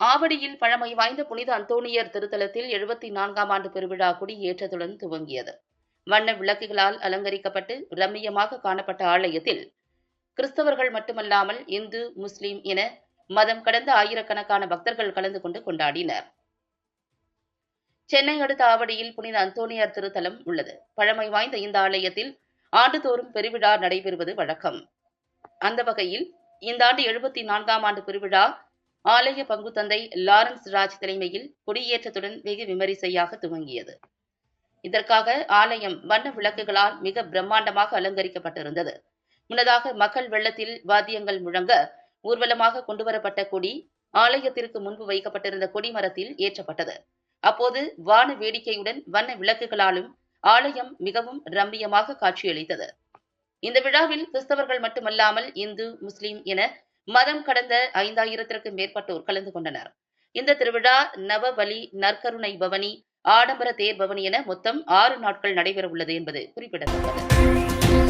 ஆவடியில் பழமை வாய்ந்த புனித அந்தோணியர் திருத்தலத்தில் எழுபத்தி நான்காம் ஆண்டு பெருவிழா கொடியேற்றத்துடன் துவங்கியது. வண்ண விளக்குகளால் அலங்கரிக்கப்பட்டு ரம்மியமாக காணப்பட்ட ஆலயத்தில் கிறிஸ்தவர்கள் மட்டுமல்லாமல் இந்து முஸ்லிம் என மதம் கடந்த ஆயிரக்கணக்கான பக்தர்கள் கலந்து கொண்டு கொண்டாடினர். சென்னை அடுத்த ஆவடியில் புனித அந்தோணியார் திருத்தலம் உள்ளது. பழமை வாய்ந்த இந்த ஆலயத்தில் ஆண்டுதோறும் பெருவிழா நடைபெறுவது வழக்கம். அந்த வகையில் இந்த ஆண்டு எழுபத்தி நான்காம் ஆண்டு பெருவிழா ஆலய பங்கு தந்தை லாரன்ஸ் ராஜ் தலைமையில் கொடியேற்றத்துடன் வெகு விமரிசையாக துவங்கியது. இதற்காக ஆலயம் வண்ண விளக்குகளால் மிக பிரம்மாண்டமாக அலங்கரிக்கப்பட்டிருந்தது. முன்னதாக மக்கள் வெள்ளத்தில் வாத்தியங்கள் முழங்க ஊர்வலமாக கொண்டுவரப்பட்ட கொடி ஆலயத்திற்கு முன்பு வைக்கப்பட்டிருந்த கொடிமரத்தில் ஏற்றப்பட்டது. அப்போது வான வேடிக்கையுடன் வண்ண விளக்குகளாலும் ஆலயம் மிகவும் ரம்மியமாக காட்சியளித்தது. இந்த விழாவில் கிறிஸ்தவர்கள் மட்டுமல்லாமல் இந்து முஸ்லிம் என மதம் கடந்த ஐந்தாயிரத்திற்கும் மேற்பட்டோர் கலந்து கொண்டனர். இந்த திருவிழா நவபலி நற்கருணை பவனி ஆடம்பர தேர் பவனி என மொத்தம் ஆறு நாட்கள் நடைபெற உள்ளது என்பது குறிப்பிடத்தக்கது.